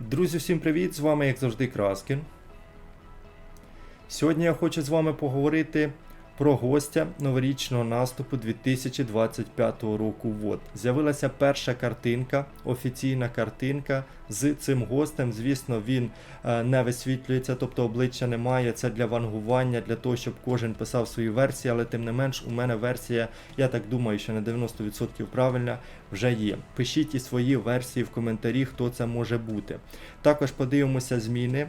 Друзі, всім привіт! З вами, як завжди, Краскін. Сьогодні я хочу з вами поговорити про гостя новорічного наступу 2025 року. Вот. З'явилася перша картинка, офіційна картинка з цим гостем. Звісно, він е, не висвітлюється, тобто обличчя немає. Це для вангування, для того, щоб кожен писав свої версії, але тим не менш, у мене версія, я так думаю, що на 90% правильна вже є. Пишіть і свої версії в коментарі, хто це може бути. Також подивимося зміни.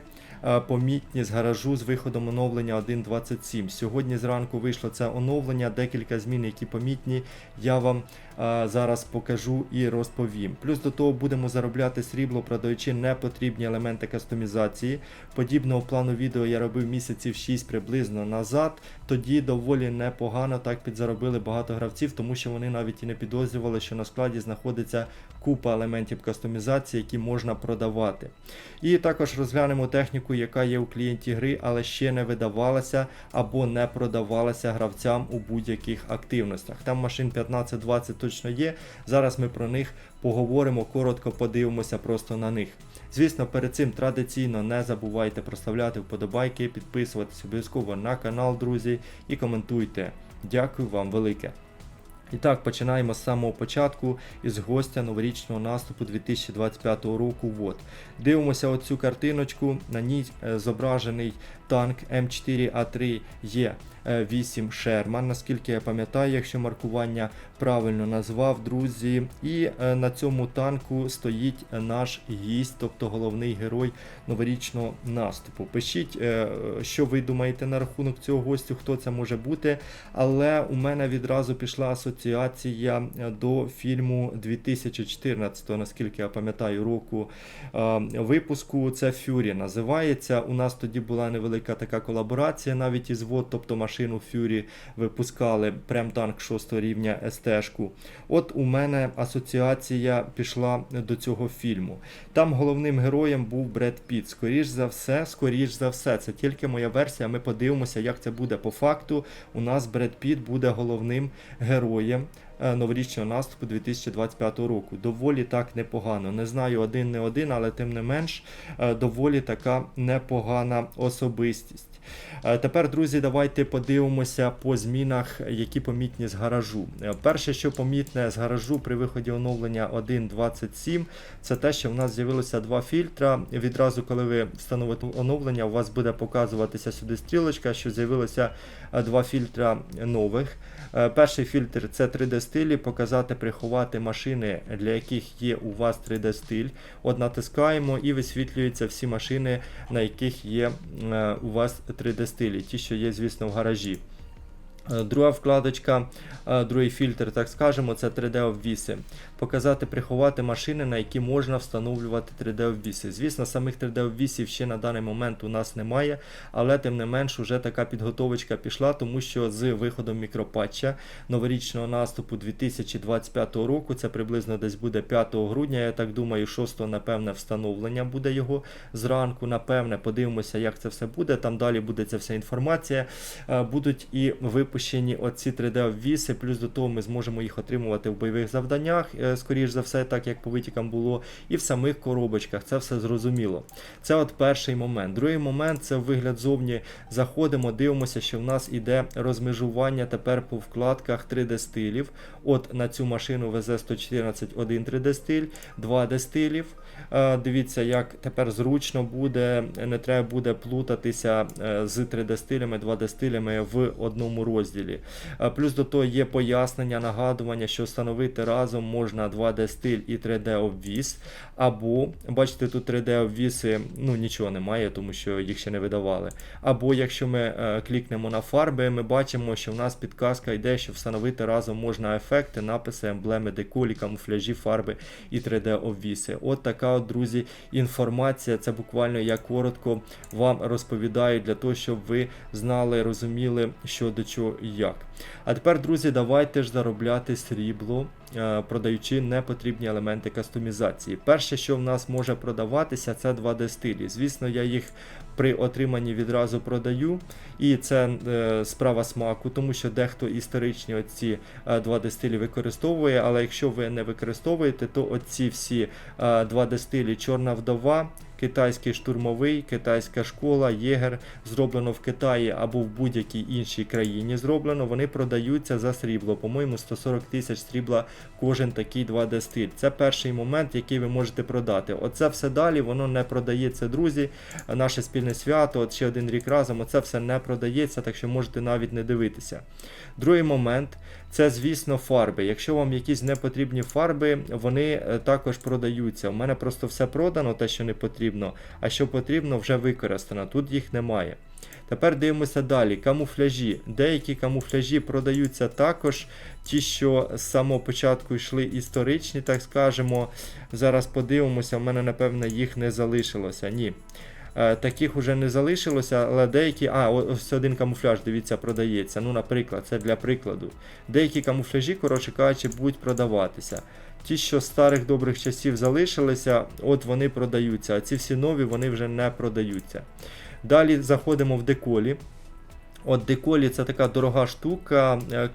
Помітні з гаражу з виходом оновлення 1.27. Сьогодні зранку вийшло це оновлення, декілька змін, які помітні. Я вам зараз покажу і розповім. Плюс до того будемо заробляти срібло, продаючи непотрібні елементи кастомізації. Подібного плану відео я робив місяців 6 приблизно назад. Тоді доволі непогано так підзаробили багато гравців, тому що вони навіть і не підозрювали, що на складі знаходиться купа елементів кастомізації, які можна продавати. І також розглянемо техніку, яка є у клієнті гри, але ще не видавалася або не продавалася гравцям у будь-яких активностях. Там машин 15-20 точно є. Зараз ми про них поговоримо, коротко подивимося просто на них. Звісно, перед цим традиційно не забувайте проставляти вподобайки, підписуватись обов'язково на канал, друзі, і коментуйте. Дякую вам велике. І так, починаємо з самого початку із гостя новорічного наступу 2025 року. Вот. Дивимося оцю картиночку. На ній е, зображений танк М4А3 Є8 Шерман, наскільки я пам'ятаю, якщо маркування правильно назвав, друзі. І е, на цьому танку стоїть наш гість, тобто головний герой новорічного наступу. Пишіть, е, що ви думаєте на рахунок цього гостю, хто це може бути. Але у мене відразу пішла асоціація е, до фільму 2014, наскільки я пам'ятаю, року е, випуску. Це Фюрі називається. У нас тоді була невелика така колаборація, навіть із ВОД, тобто машину Фюрі випускали премтанк 6 рівня СТ-шку. От у мене асоціація пішла до цього фільму. Там головним героєм був Бред Піт. Скоріш за все, скоріш за все, це тільки моя версія. Ми подивимося, як це буде по факту. У нас Бред Піт буде головним героєм. Е, Новорічного наступу 2025 року. Доволі так непогано. Не знаю один не один, але тим не менш е, доволі така непогана особистість. Е, Тепер, друзі, давайте подивимося по змінах, які помітні з гаражу. Перше, що помітне з гаражу при виході оновлення 1.27, це те, що в нас з'явилося два фільтра. Відразу, коли ви встановите оновлення, у вас буде показуватися сюди стрілочка, що з'явилося два фільтра нових. Перший фільтр це 3D стилі, показати, приховати машини, для яких є у вас 3D стиль. От натискаємо і висвітлюються всі машини, на яких є е, у вас 3D стилі, ті, що є, звісно, в гаражі. Е, Друга вкладочка, е, другий фільтр, так скажемо, це 3D обвіси. Показати, приховати машини, на які можна встановлювати 3D обвіси. Звісно, самих 3D обвісів ще на даний момент у нас немає, але тим не менш вже така підготовочка пішла, тому що з виходом мікропатча новорічного наступу 2025 року, це приблизно десь буде 5 грудня, я так думаю, 6 напевне встановлення буде його зранку. Напевне, подивимося, як це все буде. Там далі буде ця вся інформація. Е, Будуть і випущені оці 3D-обвіси, плюс до того ми зможемо їх отримувати в бойових завданнях, е, скоріш за все, так як по витікам було, і в самих коробочках. Це все зрозуміло. Це от перший момент. Другий момент це вигляд зовні. Заходимо, дивимося, що в нас іде розмежування тепер по вкладках 3D стилів. От на цю машину ВЗ-114 1 3D стиль, 2D стилів. Е, Дивіться, як тепер зручно буде, не треба буде плутатися е, з 3D стилями, 2D стилями в одному розділі. Е, Плюс до того є пояснення, нагадування, що встановити разом можна 2D стиль і 3D обвіз. Або, бачите, тут 3D обвіси, ну нічого немає, тому що їх ще не видавали. Або якщо ми клікнемо на фарби, ми бачимо, що в нас підказка йде, що встановити разом можна ефекти, написи, емблеми, деколі, камуфляжі, фарби і 3D обвіси. От така, от, друзі, інформація. Це буквально я коротко вам розповідаю для того, щоб ви знали, розуміли, що до чого і як. А тепер, друзі, давайте ж заробляти срібло е, продаючи непотрібні елементи кастомізації. Перше, що в нас може продаватися, це 2D стилі. Звісно, я їх при отриманні відразу продаю, і це е, справа смаку, тому що дехто історичні оці е, 2D стилі використовує. Але якщо ви не використовуєте, то оці всі е, 2D стилі Чорна вдова. Китайський штурмовий, китайська школа, єгер зроблено в Китаї або в будь-якій іншій країні зроблено. Вони продаються за срібло. По-моєму, 140 тисяч срібла кожен такий 2D стиль. Це перший момент, який ви можете продати. Оце все далі, воно не продається, друзі. Наше спільне свято, от ще один рік разом. Оце все не продається, так що можете навіть не дивитися. Другий момент це, звісно, фарби. Якщо вам якісь непотрібні фарби, вони е, також продаються. У мене просто все продано, те, що не потрібно, а що потрібно, вже використано. Тут їх немає. Тепер дивимося далі. Камуфляжі. Деякі камуфляжі продаються також. Ті, що з самого початку йшли історичні, так скажемо. Зараз подивимося, в мене, напевно, їх не залишилося. Ні. Е, Таких уже не залишилося, але деякі. А, ось один камуфляж, дивіться, продається. Ну, наприклад, це для прикладу. Деякі камуфляжі, коротше кажучи, будуть продаватися. Ті, що з старих добрих часів залишилися, от вони продаються, а ці всі нові вони вже не продаються. Далі заходимо в деколі. От деколі це така дорога штука. Е,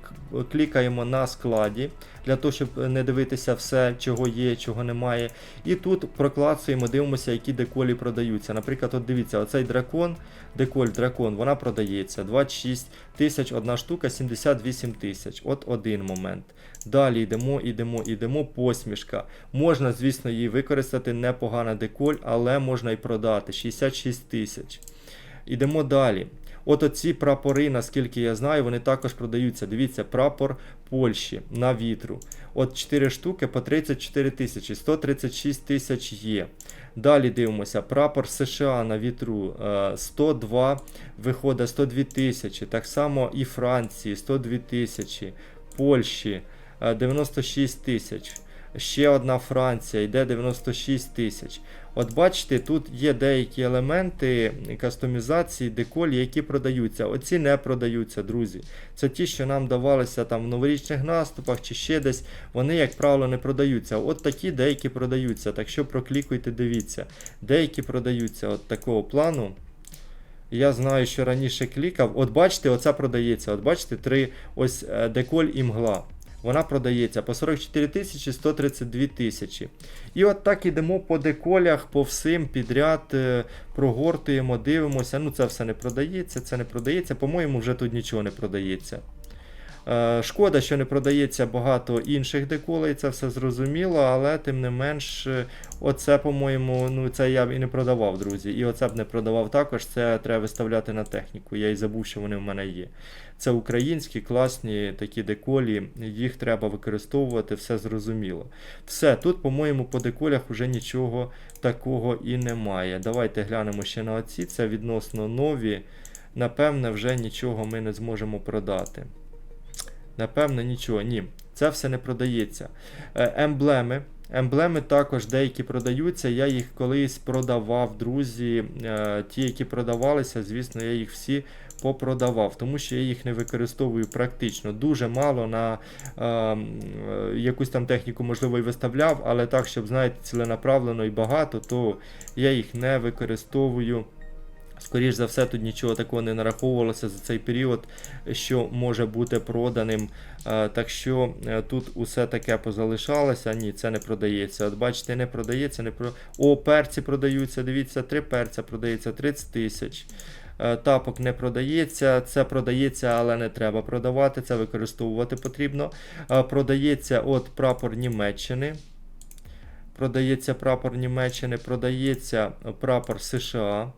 Клікаємо на складі для того, щоб не дивитися все, чого є, чого немає. І тут проклацуємо, дивимося, які деколі продаються. Наприклад, от дивіться, оцей дракон, деколь дракон, вона продається. 26 тисяч, одна штука, 78 тисяч. От один момент. Далі йдемо, йдемо, йдемо. Посмішка. Можна, звісно, її використати непогана деколь, але можна і продати. 66 тисяч. Ідемо далі. От оці прапори, наскільки я знаю, вони також продаються. Дивіться, прапор Польщі на вітру. От 4 штуки по 34 тисячі, 136 тисяч є. Далі дивимося, прапор США на вітру е, 102, виходить 102 тисячі. Так само і Франції 102 тисячі, Польщі е, 96 тисяч. Ще одна Франція йде 96 тисяч. От бачите, тут є деякі елементи кастомізації, деколі, які продаються. Оці не продаються, друзі. Це ті, що нам давалися там в новорічних наступах чи ще десь. Вони, як правило, не продаються. От такі деякі продаються. Так що проклікуйте, дивіться. Деякі продаються от такого плану. Я знаю, що раніше клікав. От бачите, оця продається. От бачите, три ось е, деколь і мгла. Вона продається по 44 тисячі 132 тисячі. І от так ідемо по деколях, по всім підряд е, прогортуємо, дивимося. Ну це все не продається, це не продається. По-моєму, вже тут нічого не продається. Е, Шкода, що не продається багато інших деколей, це все зрозуміло, але тим не менш, оце, по-моєму, ну це я б і не продавав, друзі. І оце б не продавав також. Це треба виставляти на техніку. Я і забув, що вони в мене є. Це українські класні такі деколі, їх треба використовувати, все зрозуміло. Все, тут, по-моєму, по деколях вже нічого такого і немає. Давайте глянемо ще на оці. Це відносно нові. Напевне, вже нічого ми не зможемо продати. Напевно, нічого. Ні, це все не продається. Е, Емблеми. Емблеми також деякі продаються. Я їх колись продавав, друзі. Е, Ті, які продавалися, звісно, я їх всі попродавав, тому що я їх не використовую практично. Дуже мало на е, е, якусь там техніку, можливо, і виставляв, але так, щоб, знаєте, ціленаправлено і багато, то я їх не використовую. Скоріш за все, тут нічого такого не нараховувалося за цей період, що може бути проданим. Е, Так що е, тут усе таке позалишалося. Ні, це не продається. От бачите, не продається, не про. О, перці продаються. Дивіться, три перця продається 30 тисяч. Е, Тапок не продається, це продається, але не треба продавати, це використовувати потрібно. Продається от прапор Німеччини. Продається прапор Німеччини, продається прапор США.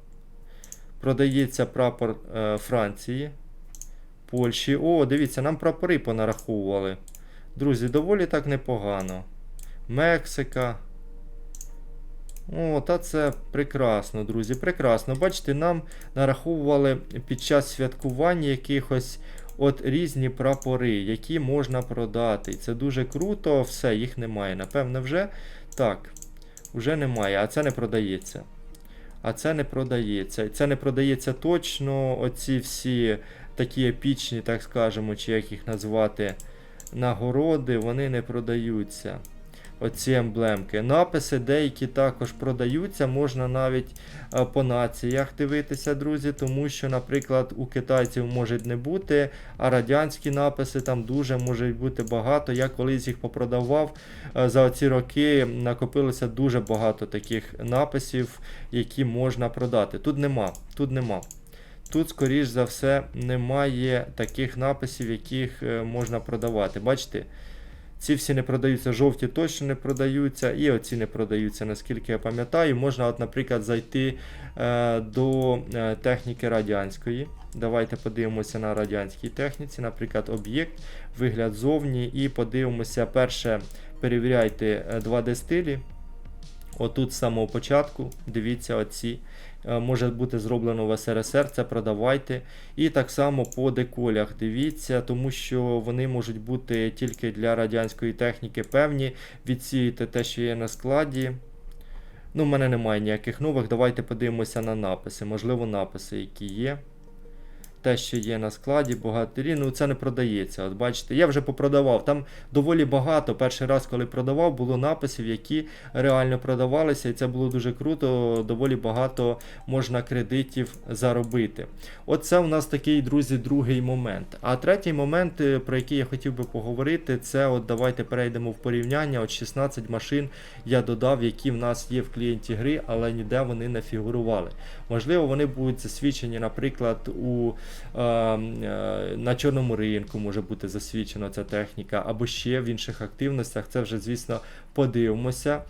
Продається прапор е, Франції, Польщі. О, дивіться, нам прапори понараховували. Друзі, доволі так непогано. Мексика. О, та це прекрасно, друзі, прекрасно. Бачите, нам нараховували під час святкування якихось от різні прапори, які можна продати. Це дуже круто, все, їх немає. Напевно, вже. Так, вже немає, а це не продається. А це не продається. Це не продається точно. Оці всі такі епічні, так скажемо, чи як їх назвати. нагороди, вони не продаються. Оці емблемки. Написи деякі також продаються, можна навіть е, по націях дивитися, друзі, тому що, наприклад, у китайців можуть не бути, а радянські написи там дуже можуть бути багато. Я колись їх попродавав. е, За ці роки накопилося дуже багато таких написів, які можна продати. Тут нема. Тут нема. Тут, скоріш за все, немає таких написів, яких е, можна продавати. Бачите? Ці всі не продаються, жовті точно не продаються, і оці не продаються, наскільки я пам'ятаю. Можна, от, наприклад, зайти е, до е, техніки радянської. Давайте подивимося на радянській техніці, наприклад, об'єкт, вигляд зовні, і подивимося, перше, перевіряйте 2D стилі. Отут з самого початку, дивіться оці. Е, Може бути зроблено в СРСР, це продавайте. І так само по деколях дивіться, тому що вони можуть бути тільки для радянської техніки певні. Відсієте те, що є на складі. Ну, в мене немає ніяких нових. Давайте подивимося на написи. Можливо, написи, які є. Те, що є на складі, богатирі, ну це не продається. От бачите, я вже попродавав. Там доволі багато. Перший раз, коли продавав, було написів, які реально продавалися, і це було дуже круто. Доволі багато можна кредитів заробити. Оце у нас такий, друзі, другий момент. А третій момент, е, про який я хотів би поговорити, це от давайте перейдемо в порівняння. От 16 машин я додав, які в нас є в клієнті гри, але ніде вони не фігурували. Можливо, вони будуть засвідчені, наприклад, у, е, е, на чорному ринку може бути засвідчена ця техніка, або ще в інших активностях. Це вже, звісно, подивимося.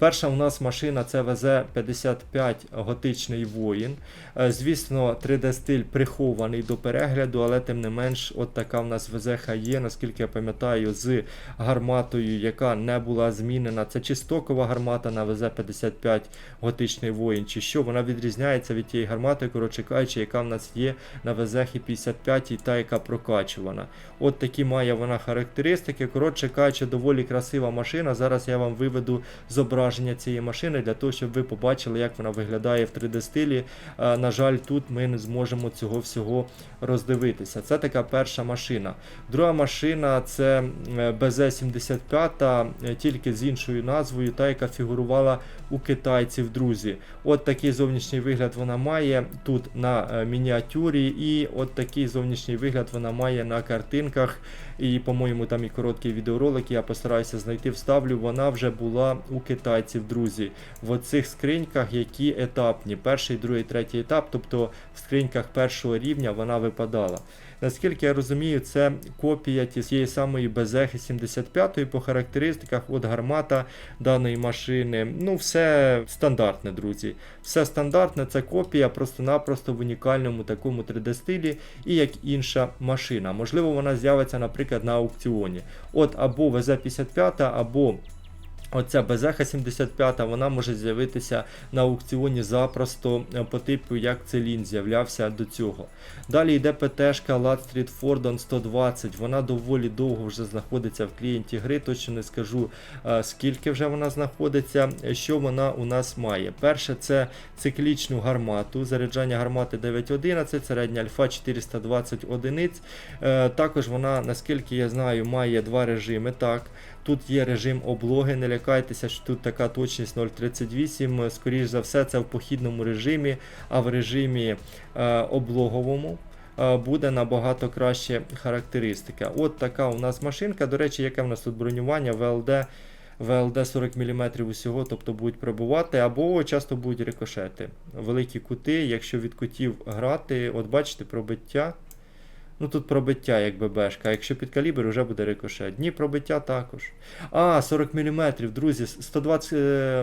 Перша у нас машина це ВЗ-55 готичний воїн. Е, Звісно, 3D-стиль прихований до перегляду, але тим не менш, от така в нас ВЗХ є, наскільки я пам'ятаю, з гарматою, яка не була змінена. Це чи стокова гармата на ВЗ-55 готичний воїн, чи що вона відрізняється від тієї гармати, коротше кажучи, яка в нас є на ВЗХ 55 і та, яка прокачувана. От такі має вона характеристики. Коротше кажучи, доволі красива машина. Зараз я вам виведу зображення цієї машини для того, щоб ви побачили, як вона виглядає в 3D стилі. Е, На жаль, тут ми не зможемо цього всього роздивитися. Це така перша машина. Друга машина це е, БЗ-75, е, тільки з іншою назвою, та яка фігурувала у китайців, друзі. От такий зовнішній вигляд вона має тут на е, мініатюрі, і от такий зовнішній вигляд вона має на картинках. І, по-моєму, там і короткий відеоролик, я постараюся знайти, вставлю. Вона вже була у китайців, друзі. В оцих скриньках, які етапні. Перший, другий, третій етап, тобто в скриньках першого рівня вона випадала. Наскільки я розумію, це копія тієї самої Безехи 75 по характеристиках от гармата даної машини. Ну, все стандартне, друзі. Все стандартне, це копія просто-напросто в унікальному такому 3D-стилі і як інша машина. Можливо, вона з'явиться, наприклад, на аукціоні. От або ВЗ-55, або Оця Безеха 75 вона може з'явитися на аукціоні запросто е, по типу, як Целін з'являвся до цього. Далі йде ПТшка Lat Street Fordon 120. Вона доволі довго вже знаходиться в клієнті гри. Точно не скажу е, скільки вже вона знаходиться. Е, Що вона у нас має? Перше, це циклічну гармату. Заряджання гармати 911, середня альфа 420 одиниць. Також вона, наскільки я знаю, має два режими. Так. Тут є режим облоги, не лякайтеся, що тут така точність 0,38. Скоріше за все, це в похідному режимі, а в режимі е, облоговому е, буде набагато краще характеристика. От така у нас машинка. До речі, яке в нас тут бронювання ВЛД. ВЛД 40 мм усього, тобто будуть пробувати, або часто будуть рикошети. Великі кути, якщо від кутів грати, от бачите, пробиття. Ну тут пробиття як ББшка, а якщо під калібр, вже буде рикошет. Дні пробиття також. А, 40 мм, друзі, 120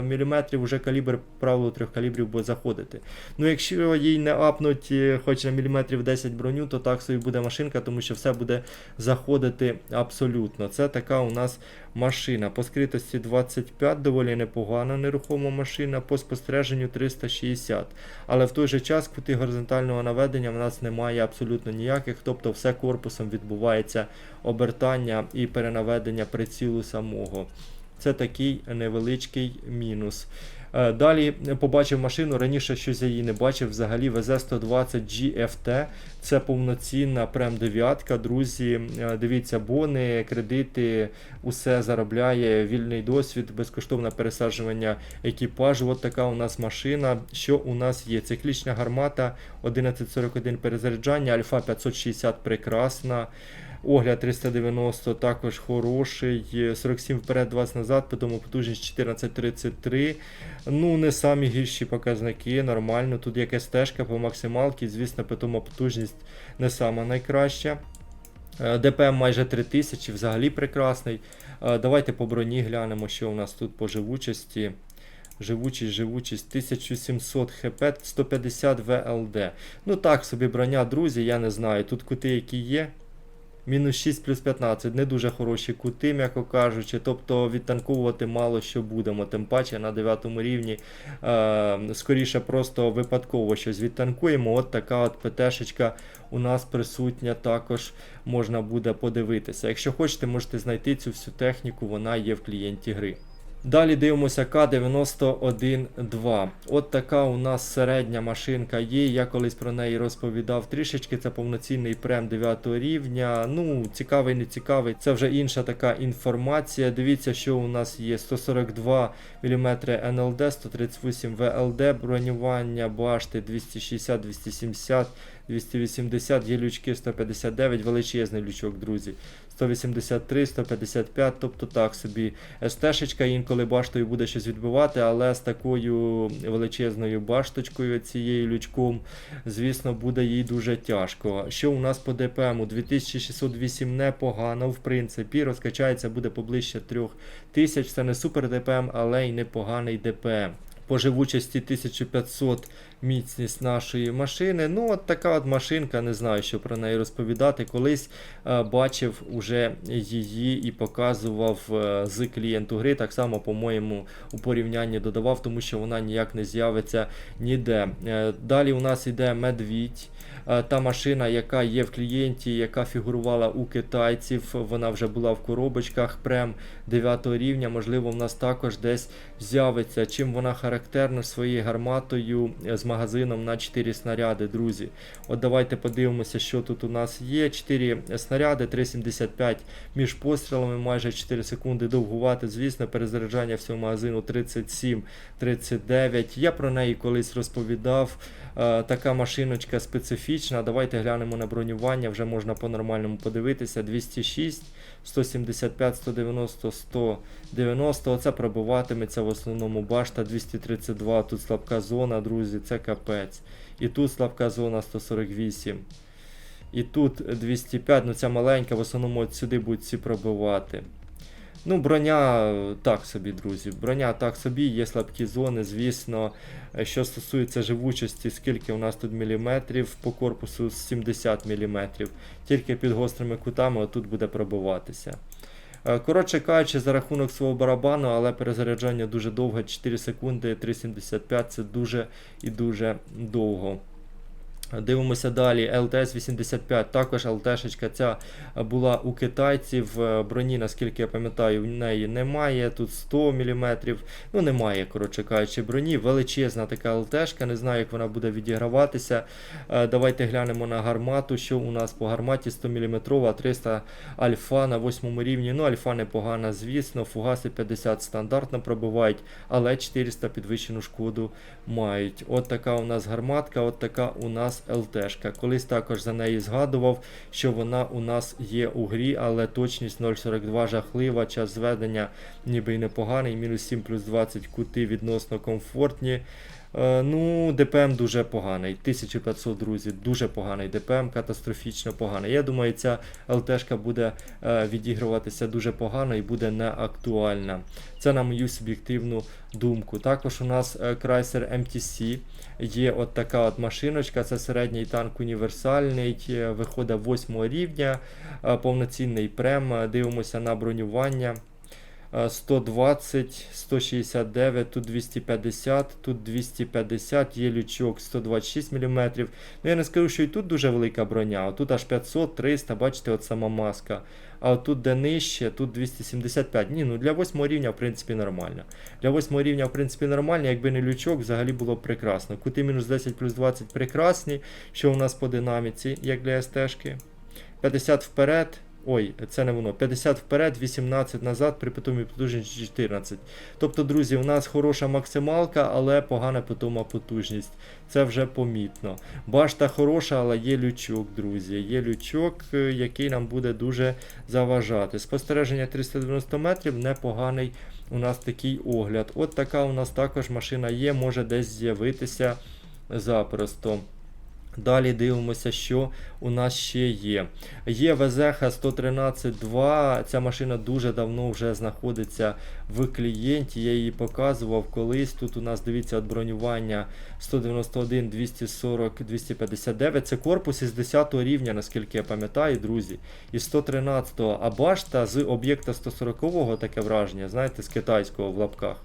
мм вже калібр правило трьох калібрів буде заходити. Ну якщо їй не апнуть е, хоч на міліметрів 10 броню, то так собі буде машинка, тому що все буде заходити абсолютно. Це така у нас машина. По скритості 25, доволі непогана нерухома машина, по спостереженню 360. Але в той же час кути горизонтального наведення в нас немає абсолютно ніяких, тобто все корпусом відбувається обертання і перенаведення прицілу самого. Це такий невеличкий мінус. Е, Далі побачив машину, раніше щось я її не бачив. Взагалі VZ120 GFT. Це повноцінна прем дев'ятка. Друзі, Е, дивіться, бони, кредити, усе заробляє, вільний досвід, безкоштовне пересаджування екіпажу. От така у нас машина. Що у нас є? Циклічна гармата 1141 перезаряджання, Альфа 560 прекрасна. Огляд 390 також хороший. 47 вперед, 20 назад, потім потужність 1433. Ну, не самі гірші показники, нормально. Тут якась стежка по максималці, звісно, потім потужність не сама найкраща. Е, ДПМ майже 3000, взагалі прекрасний. Е, Давайте по броні глянемо, що у нас тут по живучості. Живучість, живучість 1700 хп, 150 ВЛД. Ну так собі броня, друзі, я не знаю. Тут кути, які є. Мінус 6 плюс 15, не дуже хороші кути, м'яко кажучи. Тобто відтанковувати мало що будемо. Тим паче на 9 рівні. Е, скоріше просто випадково щось відтанкуємо. От така от ПТшечка у нас присутня, також можна буде подивитися. Якщо хочете, можете знайти цю всю техніку, вона є в клієнті гри. Далі дивимося К91-2. От така у нас середня машинка є. Я колись про неї розповідав трішечки. Це повноцінний прем 9 рівня. Ну, цікавий, не цікавий. Це вже інша така інформація. Дивіться, що у нас є 142 мм НЛД, 138 ВЛД, бронювання башти 260-270. 280, є лючки 159, величезний лючок, друзі. 183, 155, тобто так собі. СТ-шечка інколи баштою буде щось відбивати, але з такою величезною башточкою, цією лючком, звісно, буде їй дуже тяжко. Що у нас по ДПМу? 2608 непогано, в принципі, розкачається, буде поближче 3000. Це не супер ДПМ, але й непоганий ДПМ. По живучості 1500 міцність нашої машини. Ну, от така от машинка, не знаю, що про неї розповідати. Колись е, бачив уже її і показував е, з клієнту гри. Так само, по-моєму, у порівнянні додавав, тому що вона ніяк не з'явиться ніде. Е, далі у нас йде медвідь. Е, Та машина, яка є в клієнті, яка фігурувала у китайців, вона вже була в коробочках прем 9 рівня. Можливо, в нас також десь з'явиться. Чим вона характерна своєю гарматою е, з магазином на 4 снаряди, друзі. От давайте подивимося, що тут у нас є. 4 снаряди, 3,75 між пострілами, майже 4 секунди довгувати. Звісно, перезаряджання всього магазину 37-39. Я про неї колись розповідав. Е, Така машиночка специфічна. Давайте глянемо на бронювання, вже можна по-нормальному подивитися. 206, 175, 190, 190. Оце пробиватиметься в основному башта 232. Тут слабка зона, друзі, це капець. І тут слабка зона 148. І тут 205, ну ця маленька, в основному от сюди будуть всі пробивати. Ну, броня так собі, друзі. Броня так собі, є слабкі зони, звісно. Е, Що стосується живучості, скільки у нас тут міліметрів по корпусу 70 міліметрів. Тільки під гострими кутами отут буде пробиватися. Е, Коротше кажучи, за рахунок свого барабану, але перезаряджання дуже довго, 4 секунди, 3,75 це дуже і дуже довго. Дивимося далі. ЛТС-85, також ЛТшечка ця була у китайців. Броні, наскільки я пам'ятаю, в неї немає. Тут 100 мм. Ну, немає, коротше кажучи, броні. Величезна така ЛТшка, не знаю, як вона буде відіграватися. Е, Давайте глянемо на гармату. Що у нас по гарматі 100 мм, 300 альфа на 8 рівні. Ну, альфа непогана, звісно. Фугаси 50 стандартно пробивають, але 400 підвищену шкоду мають. От така у нас гарматка, от така у нас ЛТшка. Колись також за неї згадував, що вона у нас є у грі, але точність 0,42 жахлива, час зведення ніби й непоганий, мінус 7 плюс 20 кути відносно комфортні. Е, Ну, ДПМ дуже поганий. 1500, друзі, дуже поганий ДПМ, катастрофічно поганий. Я думаю, ця ЛТшка буде е, відігруватися дуже погано і буде неактуальна. Це на мою суб'єктивну думку. Також у нас е, Chrysler MTC є от така от машиночка. Це середній танк універсальний, виходить 8 рівня, повноцінний прем. Дивимося на бронювання. Е, 120, 169, тут 250, тут 250, є лючок 126 мм. Ну я не скажу, що і тут дуже велика броня, тут аж 500, 300, бачите, от сама маска. А тут де нижче, тут 275. Ні, ну для 8 рівня, в принципі, нормально. Для 8 рівня, в принципі, нормально, якби не лючок, взагалі було б прекрасно. Кути мінус 10 плюс 20 прекрасні. Що у нас по динаміці, як для СТ-шки? 50 вперед. Ой, це не воно. 50 вперед, 18 назад, при питомій потужності 14. Тобто, друзі, у нас хороша максималка, але погана питома потужність. Це вже помітно. Башта хороша, але є лючок, друзі. Є лючок, е, який нам буде дуже заважати. Спостереження 390 метрів, непоганий у нас такий огляд. От така у нас також машина є, може десь з'явитися запросто. Далі дивимося, що у нас ще є. Є ВЗХ 113.2. Ця машина дуже давно вже знаходиться в клієнті. Я її показував колись. Тут у нас дивіться бронювання 191, 240, 259. Це корпус із 10 рівня, наскільки я пам'ятаю, друзі. Із 113-го. А башта з об'єкта 140-го таке враження, знаєте, з китайського в лапках.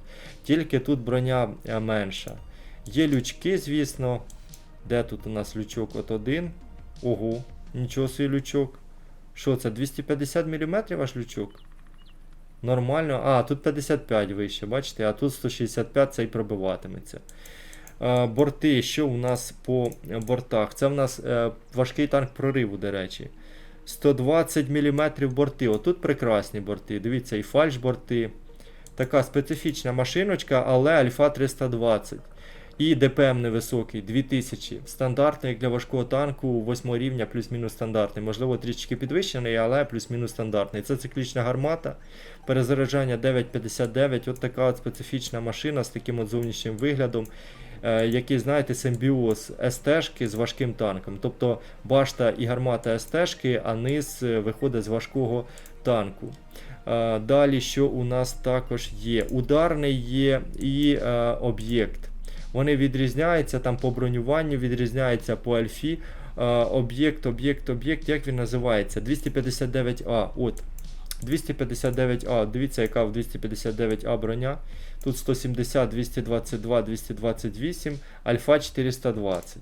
Тільки тут броня е, менша. Є лючки, звісно. Де тут у нас лючок от один? Ого, нічого собі лючок. Що це? 250 мм аж лючок? Нормально. А, тут 55 вище, бачите, а тут 165 це і пробиватиметься. Е, борти, що у нас по бортах? Це у нас е, важкий танк прориву, до речі. 120 мм борти. Отут прекрасні борти. Дивіться, і фальш борти. Така специфічна машиночка, але Альфа 320. І ДПМ невисокий, 2000. Стандартний для важкого танку 8 рівня, плюс-мінус стандартний. Можливо, трішки підвищений, але плюс-мінус стандартний. Це циклічна гармата. Перезаряджання 9,59. От така от специфічна машина з таким от зовнішнім виглядом. е, Який, знаєте, симбіоз СТ-шки з важким танком. Тобто башта і гармата СТ-шки, а низ е, виходить з важкого танку. Е, Далі, що у нас також є? Ударний є і об'єкт. Вони відрізняються там по бронюванню, відрізняються по альфі. Е, об'єкт, об'єкт, об'єкт, як він називається? 259А. От. 259А. Дивіться, яка в 259А броня. Тут 170, 222, 228, альфа 420.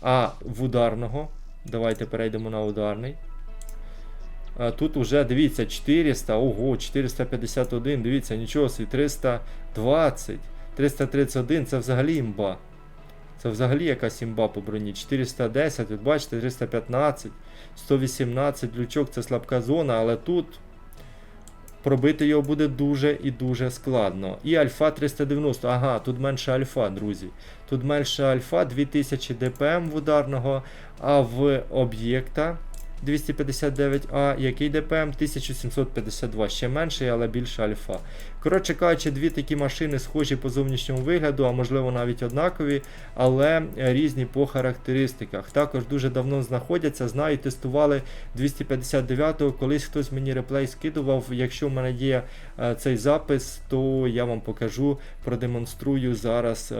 А в ударного. Давайте перейдемо на ударний. А Тут уже дивіться 400, ого, 451, дивіться, нічого собі, 320, 331, це взагалі імба. Це взагалі якась імба по броні. 410, от бачите, 315, 118 лючок це слабка зона, але тут пробити його буде дуже і дуже складно. І альфа 390, ага, тут менше альфа, друзі. Тут менше альфа 2000 дпм в ударного, а в об'єкта 259А, який ДПМ 1752, ще менший, але більше альфа. Коротше кажучи, дві такі машини схожі по зовнішньому вигляду, а можливо навіть однакові, але різні по характеристиках. Також дуже давно знаходяться, знаю, тестували 259-го, колись хтось мені реплей скидував. Якщо в мене є е, цей запис, то я вам покажу, продемонструю зараз.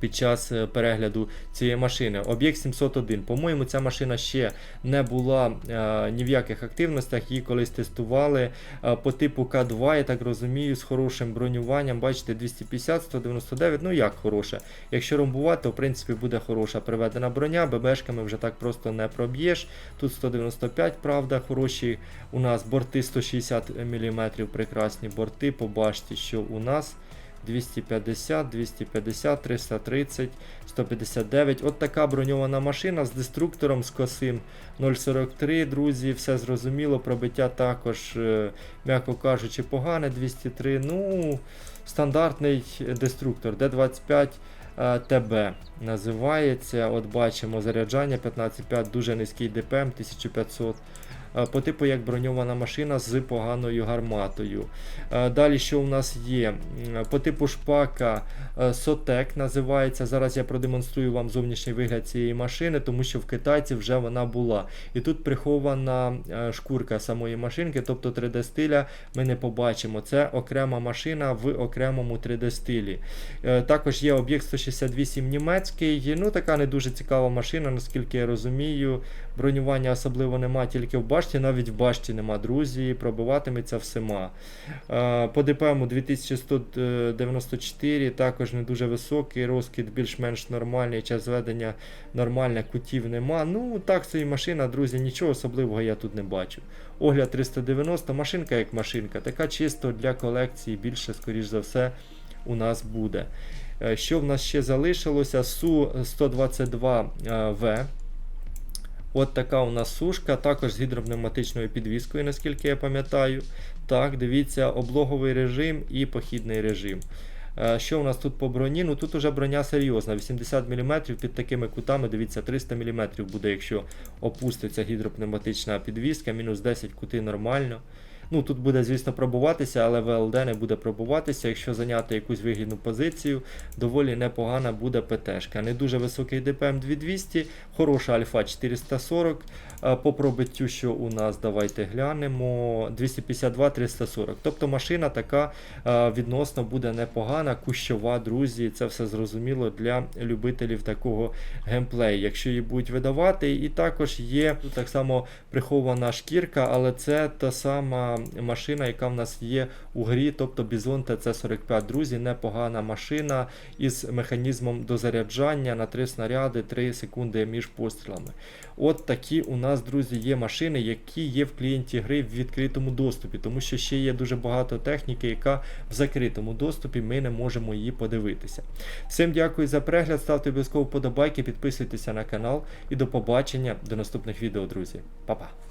Під час е, перегляду цієї машини. Об'єкт 701. По-моєму, ця машина ще не була е, ні в яких активностях, її колись тестували е, по типу К2, я так розумію, з хорошим бронюванням. Бачите, 250, 199, ну як хороше. Якщо ромбувати, то в принципі буде хороша приведена броня, ББшками вже так просто не проб'єш. Тут 195, правда, хороші у нас борти 160 мм, прекрасні борти. Побачте, що у нас. 250, 250, 330, 159. От така броньована машина з деструктором з косим 0,43, друзі, все зрозуміло. Пробиття також, е, м'яко кажучи, погане 203. Ну, стандартний деструктор D25. е, ТБ називається. От бачимо заряджання 15,5, дуже низький ДПМ 1500. Е, По типу як броньована машина з поганою гарматою. Е, Далі, що у нас є? По типу шпака Сотек називається. Зараз я продемонструю вам зовнішній вигляд цієї машини, тому що в китайців вже вона була. І тут прихована е, шкурка самої машинки, тобто 3D стиля ми не побачимо. Це окрема машина в окремому 3D стилі. Е, Також є об'єкт 168 німецький. Ну, така не дуже цікава машина, наскільки я розумію. Бронювання особливо нема, тільки в башті, навіть в башті нема, друзі, пробиватиметься всіма. Е, По ДПМу 2194, також не дуже високий, розкид більш-менш нормальний, час зведення нормальне, кутів нема. Ну, так собі машина, друзі, нічого особливого я тут не бачу. Огляд 390, машинка як машинка, така чисто для колекції, більше, скоріш за все, у нас буде. Е, Що в нас ще залишилося? Су-122В. От така у нас сушка, також з гідропневматичною підвіскою, наскільки я пам'ятаю. Так, дивіться, облоговий режим і похідний режим. Е, Що у нас тут по броні? Ну тут уже броня серйозна, 80 мм під такими кутами, дивіться, 300 мм буде, якщо опуститься гідропневматична підвіска, мінус 10 кути нормально. Ну тут буде, звісно, пробуватися, але ВЛД не буде пробуватися. Якщо зайняти якусь вигідну позицію, доволі непогана буде ПТшка. Не дуже високий ДПМ 2200, хороша альфа 440. Е, По пробиттю, що у нас, давайте глянемо. 252-340. Тобто машина така е, відносно буде непогана, кущова, друзі. Це все зрозуміло для любителів такого геймплею. Якщо її будуть видавати, і також є так само прихована шкірка, але це та сама машина, яка в нас є у грі, тобто Bison TC45. Друзі, непогана машина із механізмом дозаряджання на 3 снаряди 3 секунди між пострілами. От такі у нас, друзі, є машини, які є в клієнті гри в відкритому доступі, тому що ще є дуже багато техніки, яка в закритому доступі, ми не можемо її подивитися. Всім дякую за перегляд, ставте обов'язково вподобайки, підписуйтеся на канал і до побачення до наступних відео, друзі. Па-па!